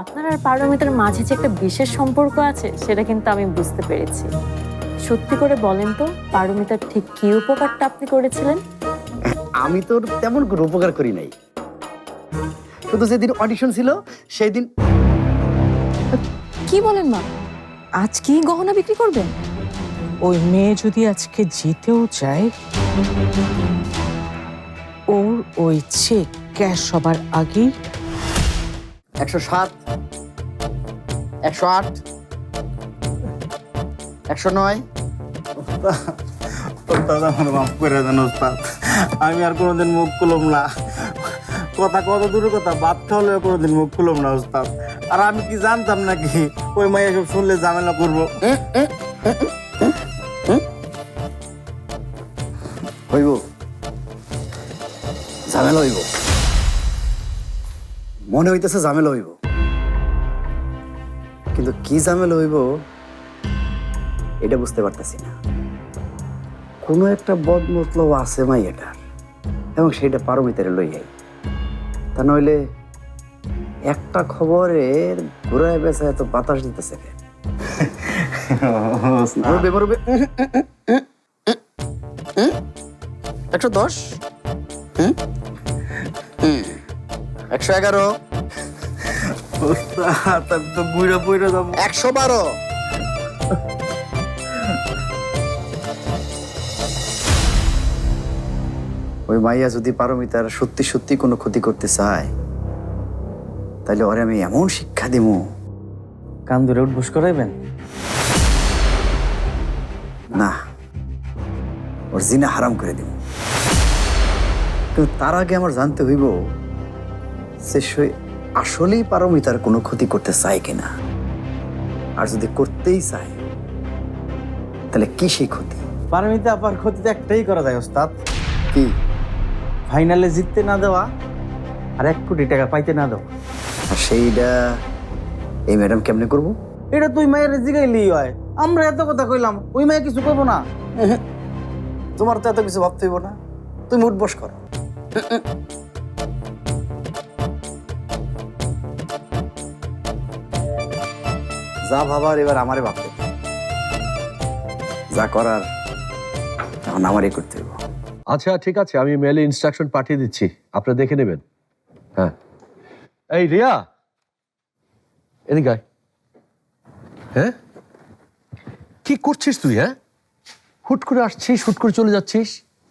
আপনার আর পারমিতার মাঝে যে একটা বিশেষ সম্পর্ক আছে সেটা কিন্তু আমি বুঝতে পেরেছি। সত্যি করে বলেন তো পারমিতার ঠিক কি উপকারটা আপনি করেছিলেন? আমি তোর তেমন কোনো উপকার করি নাই। শুধু যেদিন অডিশন ছিল সেই দিন কি বলেন মা? আজ কি গহনা বিক্রি করবেন? ওই মেয়ে যদি আজকে জিতেও চায় ওর ওই চেক ক্যাশ সবার আগেই একশো সাত একশো আট একশো নয়। ওস্তাদ আমার মাফ করে দেন ওস্তাদ। আমি আর কোনোদিন মুখ খুলব না। কথা কত দূরের কথা বাদ হলেও কোনোদিন মুখ খুলব না ওস্তাদ। আর আমি কি জানতাম নাকি ওই মাইয়া সব শুনলে ঝামেলা করব? হইব। ঝামেলা হইব। মনে হইতেছে ঝামেলা হইব কিন্তু কি ঝামেলা হইব এটা বুঝতে পারতেছি না কোনো একটা বদ মতলব আছে মাই এটা এবং সেটা পারমিতারে লই যাই তা নইলে একটা খবরের ঘুরায় বেচা এত বাতাস দিতেছে কেন? মরবে মরবে একশো দশ একশো এগারো। তো যাব একশো বারো। ওই মাইয়া যদি পারমিতার সত্যি সত্যি কোনো ক্ষতি করতে চায় তাহলে ওরে আমি এমন শিক্ষা দিব কান ধরে উঠবস করাইবেন? না ওর জিনা হারাম করে দিব কিন্তু তার আগে আমার জানতে হইব সে আসলেই পারমিতার কোনো ক্ষতি করতে চায় কিনা? আর যদি করতেই চায় তাহলে কি সেই ক্ষতি? পারমিতে আপার ক্ষতি তো একটাই করা যায় ওস্তাদ। কি? ফাইনালে জিততে না দেওয়া আর এক কোটি টাকা পাইতে না দেওয়া। আর সেইটা এই ম্যাডাম কেমনে করব? এটা তুই মায়ের জিগাইলেই হয়। আমরা এত কথা কইলাম ওই মায়ে কিছু করব না। তোমার তো এত কিছু ভাবতে হইব না। তুমি উঠবস করো। যা ভাবার এবার আমারে ভাবতে যা করার এখন আমারই করতে হইব। আচ্ছা ঠিক আছে আমি মেলে ইনস্ট্রাকশন পাঠিয়ে দিচ্ছি। আপনারা দেখে নেবেন। হ্যাঁ। এই রিয়া! এদিকে আয়। হ্যাঁ? কি করছিস তুই হ্যাঁ? হুট করে আসছিস হুট করে চলে যাচ্ছিস?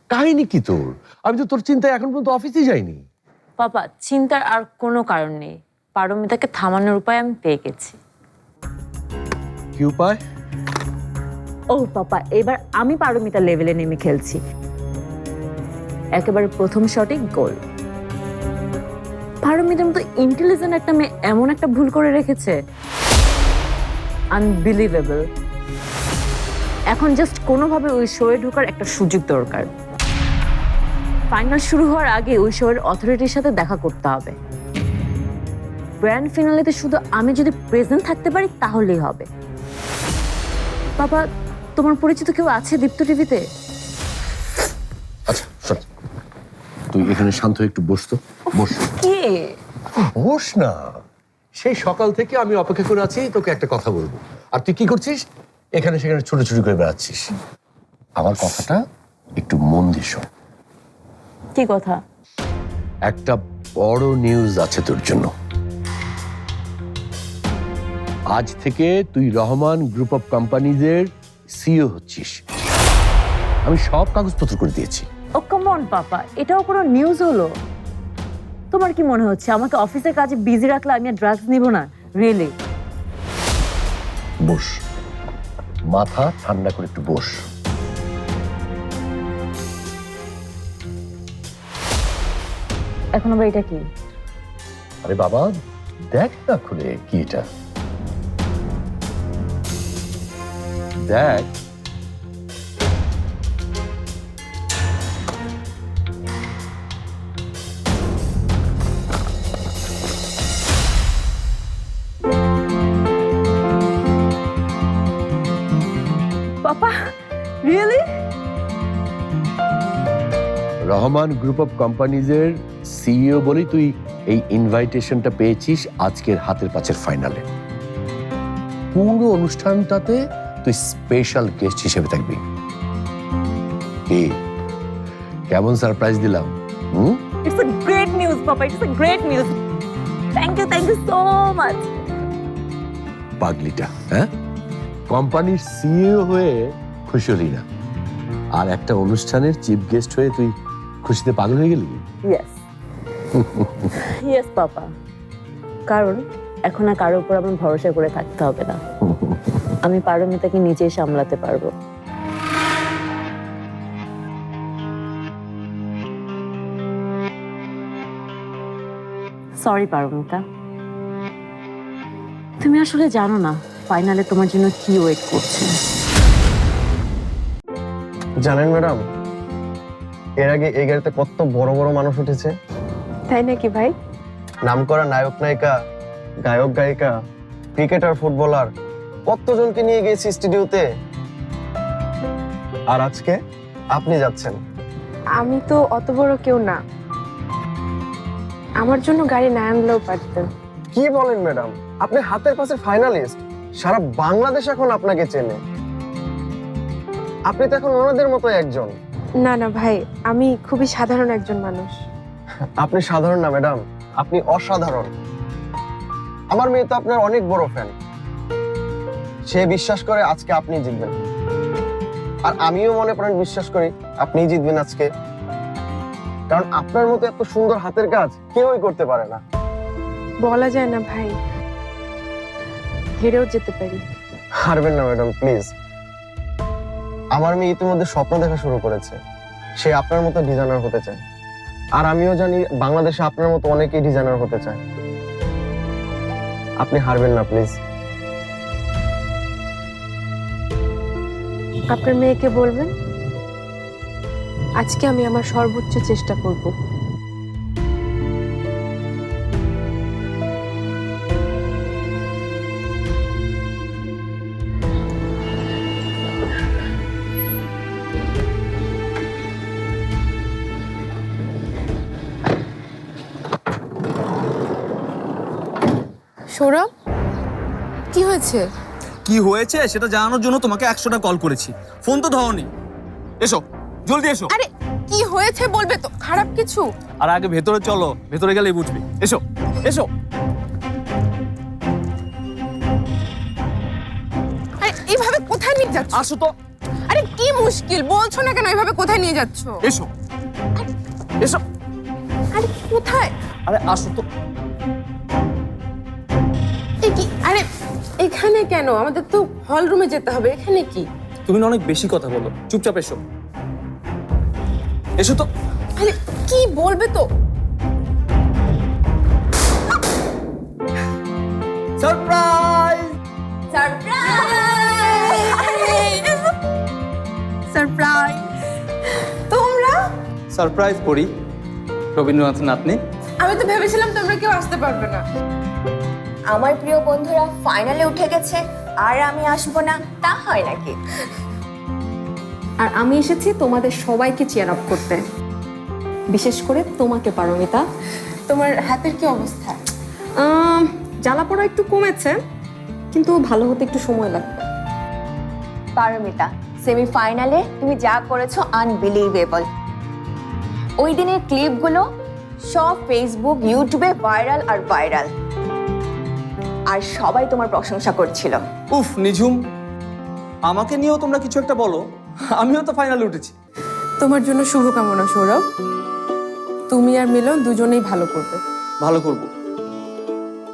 কাহিনী কি তোর? আমি তো তোর চিন্তায় এখন পর্যন্ত অফিসে যাইনি। বাবা চিন্তার আর কোনো কারণ নেই। পারমিতাকে থামানোর উপায় আমি পেয়ে গেছি। কি উপায় ও পাপা, এবার আমি পারমিতা লেভেলে নেমে খেলছি। একেবারে প্রথম শটে গোল পারমিতার মতো ইন্টেলিজেন্ট একটা মেয়ে এমন একটা ভুল করে রেখেছে? আনবিলিভেবল এখন জাস্ট কোনোভাবে ওই শোয়ে ঢোকার একটা সুযোগ দরকার। ফাইনাল শুরু হওয়ার আগে ওই শোয়ের অথরিটির সাথে দেখা করতে হবে। গ্র্যান্ড ফিনালেতে শুধু আমি যদি প্রেজেন্ট থাকতে পারি, তাহলেই হবে। বাবা তোমার পরিচিত কেউ আছে দীপ্ত টিভিতে? আচ্ছা শোন। তুই এখানে শান্ত হয়ে একটু বস তো। বস। কে? বস না। সেই সকাল থেকে আমি অপেক্ষা করে আছি তোকে একটা কথা বলব। আর তুই কি করছিস? এখানে সেখানে ছোট ছোট করে বেড়াচ্ছিস। আমার কথাটা একটু মন দিয়ে শোন। কি কথা? একটা বড় নিউজ আছে তোর জন্য। আজ থেকে তুই রহমান গ্রুপ অফ কোম্পানিজের সিও হচ্ছিস। আমি সব কাগজপত্র করে দিয়েছি। ও কমন পাপা এটাও কোনো নিউজ হলো? তোমার কি মনে হচ্ছে আমাকে অফিসের কাজে বিজি রাখলে আমি আর ড্রাগস নিব না? রিয়েলি বস মাথা ঠান্ডা করে একটু বস। এখন আবার এটা কি? আরে বাবা দেখ না খুলে কি এটা। দেখ papa really Rahman group of কোম্পানিজের CEO বলেই তুই এই ইনভাইটেশনটা পেয়েছিস আজকের হাতের পাঁচের ফাইনালে পুরো অনুষ্ঠানটাতে তুই স্পেশাল গেস্ট হিসেবে থাকবি। কি? কেমন সারপ্রাইজ দিলাম হুম? It's a great news papa it's a great news thank you thank you so much পাগলিটা হ্যাঁ? কোম্পানির সিইও হয়ে খুশি হলি না। আর একটা অনুষ্ঠানের চিফ গেস্ট হয়ে তুই খুশিতে পাগল হয়ে গেলি? ইয়েস ইয়েস পাপা কারণ এখন আর কারোর উপর আমার ভরসা করে থাকতে হবে না। আমি পারমিতাকে নিজেই সামলাতে পারব। সরি পারমিতা। তুমি আসলে জানো না ফাইনালে তোমার জন্য কি ওয়েট করছে। জানেন ম্যাডাম এর আগে এই গাড়িতে কত বড় বড় মানুষ উঠেছে। তাই নাকি ভাই? নামকরা নায়ক নায়িকা গায়ক গায়িকা ক্রিকেটার ফুটবলার কতজনকে নিয়ে গেছি স্টুডিওতে? আর আজকে আপনি যাচ্ছেন। আমি তো অত বড় কেউ না। আমার জন্য গাড়ি না আনলেও পারতেন। কি বলেন ম্যাডাম? আপনি হাতের পাশে ফাইনালিস্ট। সারা বাংলাদেশ এখন আপনাকে চেনে। আপনি তো এখন ওনাদের মতো একজন। না না ভাই আমি খুবই সাধারণ একজন মানুষ। আপনি সাধারণ না ম্যাডাম আপনি অসাধারণ। আমার মেয়ে তো আপনার অনেক বড় ফ্যান সে বিশ্বাস করে আজকে আপনি জিতবেন। আর আমিও মনে প্রাণ বিশ্বাস করি আপনিই জিতবেন আজকে। কারণ আপনার মতো এত সুন্দর হাতের কাজ কেউই করতে পারে না। বলা যায় না ভাই। হেরেও যেতে পারি। হারবেন না ম্যাডাম প্লিজ। আমার মেয়ে ইতিমধ্যে স্বপ্ন দেখা শুরু করেছে। সে আপনার মতো ডিজাইনার হতে চায়। আর আমিও জানি বাংলাদেশে আপনার মতো অনেকেই ডিজাইনার হতে চায়। আপনি হারবেন না প্লিজ। আপনার মেয়েকে বলবেন? আজকে আমি আমার সর্বোচ্চ চেষ্টা করব। সৌরভ কি হয়েছে? কি হয়েছে সেটা জানানোর জন্য তোমাকে একশোটা কল করেছি। ফোন তো ধরনি। এসো জলদি এসো। আরে কি হয়েছে বলবে তো? খারাপ কিছু? আর আগে ভেতরে চলো ভেতরে গেলেই বুঝবি। এসো এসো। আরে এইভাবে কোথায় নিয়ে যাচ্ছ? আসো তো। আরে কি মুশকিল? বলছো না কেন এইভাবে কোথায় নিয়ে যাচ্ছ? এসো। এসো। আরে কোথায়? আরে আসো তো। কি? আরে এখানে কেন? আমাদের তো হল রুমে যেতে হবে এখানে কি? তুমি না অনেক বেশি কথা বলো। চুপচাপ এসো। এসো তো। আরে কি বলবে তো? সারপ্রাইজ সারপ্রাইজ তোমরা? সারপ্রাইজ করি রবীন্দ্রনাথ নাতনি। আমি তো ভেবেছিলাম তোমরা কেউ আসতে পারবে না। আমার প্রিয় বন্ধুরা ফাইনালে উঠে গেছে আর আমি আসব না তা হয় নাকি? আর আমি এসেছি তোমাদের সবাইকে চেয়ার আপ করতে। বিশেষ করে তোমাকে পারমিতা। তোমার হাতের কি অবস্থা? জ্বালা পোড়া একটু কমেছে কিন্তু ভালো হতে একটু সময় লাগবে। পারমিতা সেমিফাইনালে তুমি যা করেছ আনবিলিভেবল ওই দিনের ক্লিপগুলো সব ফেসবুক ইউটিউবে ভাইরাল আর ভাইরাল আর সবাই তোমার প্রশংসা করছিল। উফ নিঝুম। আমাকে নিয়েও তোমরা কিছু একটা বলো। আমিও তো ফাইনালে উঠেছি। তোমার জন্য শুভকামনা সৌরভ। তুমি আর মিলন দুজনেই ভালো করবে। ভালো করব।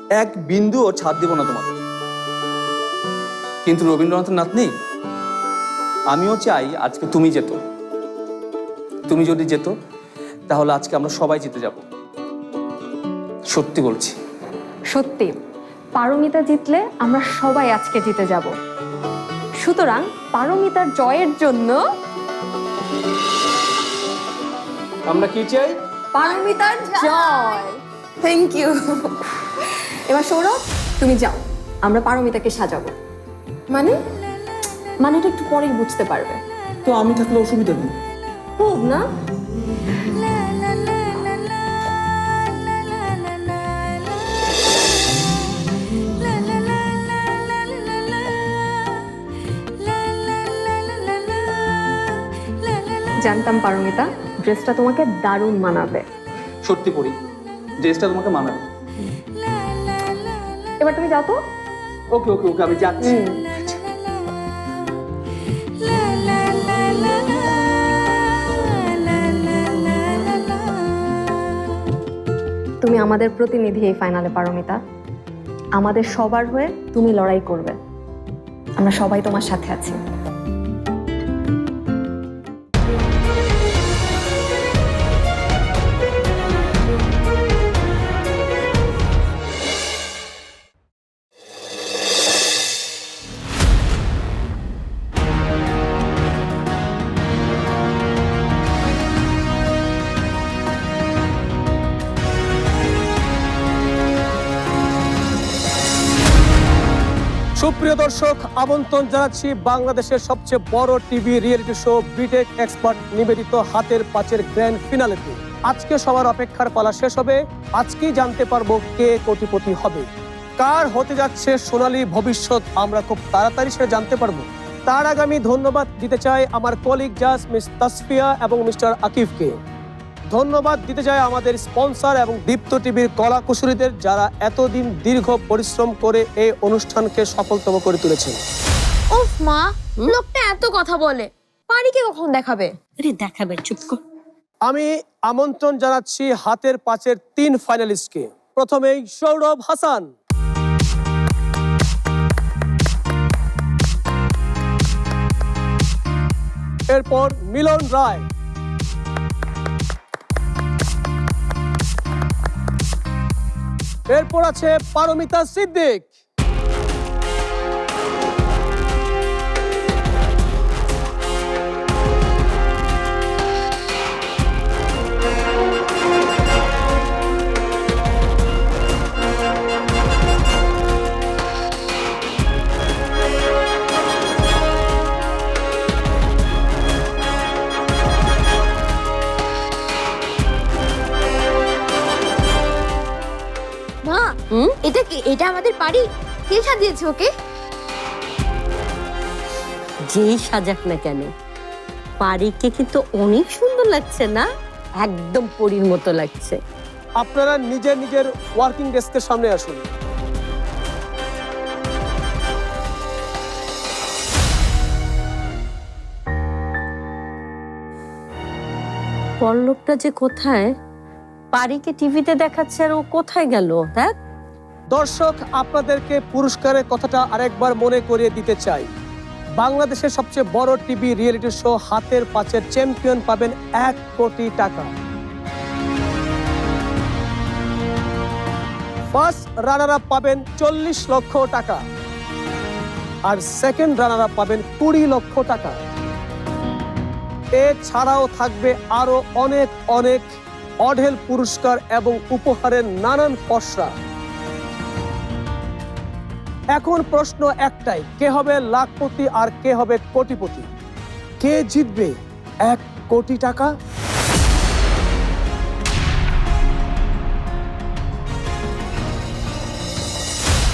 এক বিন্দুও ছাড় দিব না তোমাকে। কিন্তু রবীন্দ্রনাথের নাতনি আমিও চাই আজকে তুমি যেত। তুমি যদি যেত তাহলে আজকে আমরা সবাই জিতে যাব। সত্যি বলছি। সত্যি। পারমিতা জিতলে আমরা সবাই আজকে জিতে যাব। সুতরাং পারমিতার জয়ের জন্য আমরা কি চাই? পারমিতার জয়। থ্যাংক ইউ এবার সৌরভ তুমি যাও। আমরা পারমিতাকে সাজাবো। মানে? মানে এটা একটু পরেই বুঝতে পারবে। তো আমি থাকলে অসুবিধা নেই খুব না? জানতাম পারমিতা ড্রেসটা তোমাকে দারুণ মানাবে। সত্যি পড়ি ড্রেসটা তোমাকে মানাবে। এবার তুমি যাও তো। ওকে ওকে ওকে আমি যাচ্ছি। তুমি আমাদের প্রতিনিধি এই ফাইনালে পারমিতা। আমাদের সবার হয়ে তুমি লড়াই করবে। আমরা সবাই তোমার সাথে আছি। সুপ্রিয় দর্শক, আমন্ত্রণ জানাচ্ছি বাংলাদেশের সবচেয়ে বড় TV reality show B Tech expert নিবেদিত হাতের পাঁচের গ্র্যান্ড ফিনালেতে আজকে সবার অপেক্ষার পালা শেষ হবে, আজকেই জানতে পারব কে কোটিপতি হবে। কার হতে যাচ্ছে সোনালী ভবিষ্যৎ, আমরা খুব তাড়াতাড়ি সেটা জানতে পারব। তার আগে আমি ধন্যবাদ দিতে চাই আমার কলিগ জাজ মিস তাসফিয়া এবং মিস্টার আকিফকে ধন্যবাদ দিতে চাই আমাদের স্পন্সর এবং দীপ্ত টিভির কলা কুশলীদের যারা এতদিন দীর্ঘ পরিশ্রম করে এই অনুষ্ঠানকে সফলতম করে তুলেছেন। ওফ মা লোকটা এত কথা বলে। পারিকে কখন দেখাবে? আরে দেখাবে চুপ কর। আমি আমন্ত্রণ জানাচ্ছি হাতের পাঁচের তিন ফাইনালিস্টকে। প্রথমেই সৌরভ হাসান। এরপর মিলন রায়। এরপর আছে পারমিতা সিদ্দিক। এটা কি এটা আমাদের বাড়ি? কে সাজিয়েছে ওকে? যেই সাজাক না কেন পারিকে কিন্তু অনেক সুন্দর লাগছে না? একদম পরীর মতো লাগছে। আপনারা নিজের নিজের ওয়ার্কিং ডেস্কের সামনে আসুন। পল্লবটা যে কোথায় পারিকে টিভিতে দেখাচ্ছে আর ও কোথায় গেল দেখ দর্শক, আপনাদেরকে পুরস্কারের কথাটা আরেকবার মনে করিয়ে দিতে চাই। বাংলাদেশের সবচেয়ে বড় টিভি রিয়েলিটি শো হাতের পাঁচের চ্যাম্পিয়ন পাবেন এক কোটি টাকা। ফার্স্ট রানার আপ পাবেন চল্লিশ লক্ষ টাকা। আর সেকেন্ড রানার আপ পাবেন কুড়ি লক্ষ টাকা। এছাড়াও থাকবে আরও অনেক অনেক অঢেল পুরস্কার এবং উপহারের নানান পসরা এখন প্রশ্ন একটাই কে হবে লাখপতি আর কে হবে কোটিপতি? কে জিতবে এক কোটি টাকা?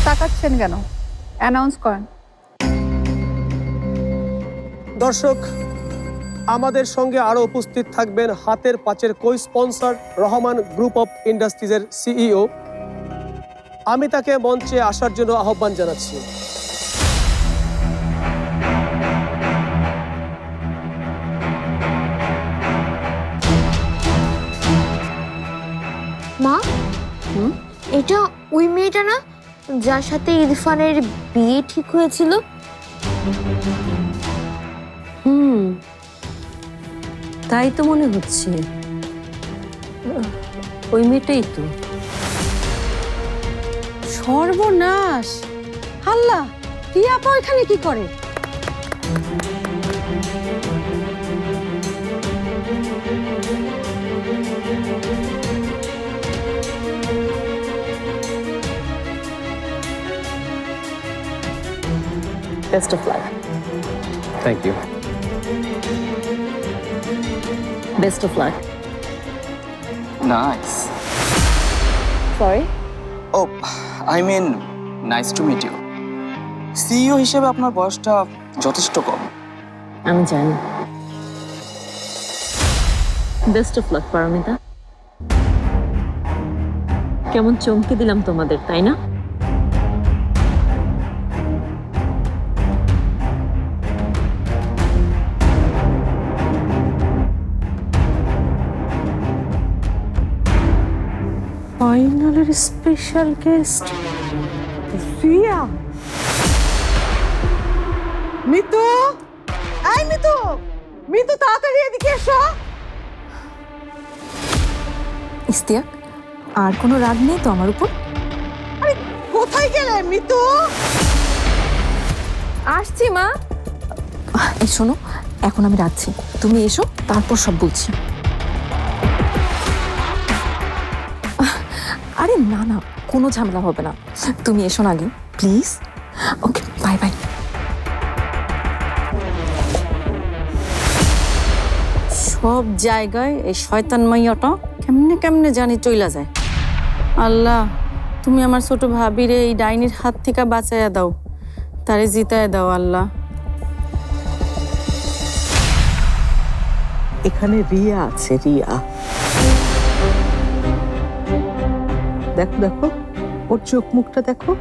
তাকাচ্ছেন কেন? অ্যানাউন্স করেন। দর্শক আমাদের সঙ্গে আরও উপস্থিত থাকবেন হাতের পাঁচের কই স্পন্সর রহমান গ্রুপ অফ ইন্ডাস্ট্রিজের সিইও আমি তাকে মঞ্চে আসার জন্য আহ্বান জানাচ্ছি। মা? এটা ওই মেয়েটা না? যার সাথে ইরফানের বিয়ে ঠিক হয়েছিল? হুম। তাই তো মনে হচ্ছে। ওই মেয়েটাই তো। সর্বনাশ। হাল্লা টিয়া আপা এখানে কি করে? Best of luck thank you best of luck nice sorry oh I mean nice to meet you CEO হিসেবে আপনার বয়সটা যথেষ্ট কম। আমি জানি। Best of luck Paramita. কেমন চমকে দিলাম তোমাদের, তাই না? ফাইনালের স্পেশাল গেস্ট রিয়া। মিতু? আই মিতু! মিতু তাড়াতাড়ি এদিকে এসো। ইস্তিয়াক আর কোনো রাগ নেই তো আমার উপর? আরে কোথায় গেলে মিতু? আসছি মা। এই শোনো এখন আমি রাখছি। তুমি এসো তারপর সব বলছি। আরে না না কোনো ঝামেলা হবে না। তুমি এসো না আগে প্লিজ। Okay bye bye. সব জায়গায় এই শয়তান মাইয়াটা কেমনে কেমনে জানি চইলা যায়। আল্লাহ তুমি আমার ছোট ভাবিরে এই ডাইনির হাত থেকে বাঁচাইয়া দাও। তারে জিতায় দাও আল্লাহ। এখানে রিয়া আছে রিয়া। দেখো দেখো, ওর চোখ মুখটা দেখো।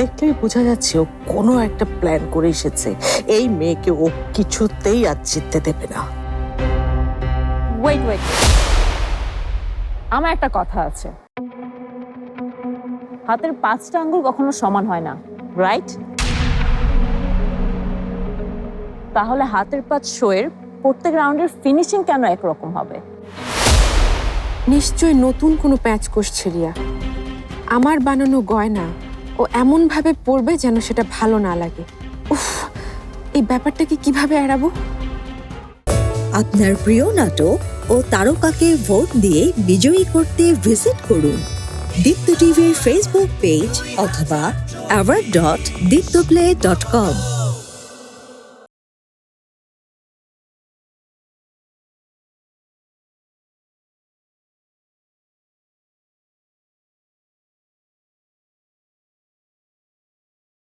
দেখলেই বোঝা যাচ্ছে ও কোনো একটা প্ল্যান করে এসেছে। এই মেয়েকে ও কিছুতেই আর জিততে দেবে না। ওয়েট ওয়েট আমার একটা কথা আছে। হাতের পাঁচটা আঙ্গুল কখনো সমান হয় না রাইট তাহলে হাতের পাঁচ শোয়ের প্রত্যেক রাউন্ডের ফিনিশিং কেন একরকম হবে? নিশ্চয় নতুন কোনো প্যাচ কষছে রিয়া। আমার বানানো গয়না ও এমনভাবে পরবে যেন সেটা ভালো না লাগে। উফ, এই ব্যাপারটাকে কীভাবে এড়াবো? আপনার প্রিয় নাটক ও তারকাকে ভোট দিয়ে বিজয়ী করতে ভিজিট করুন। দীপ্ত টিভির ফেসবুক পেজ অথবা award dot Deepto play dot com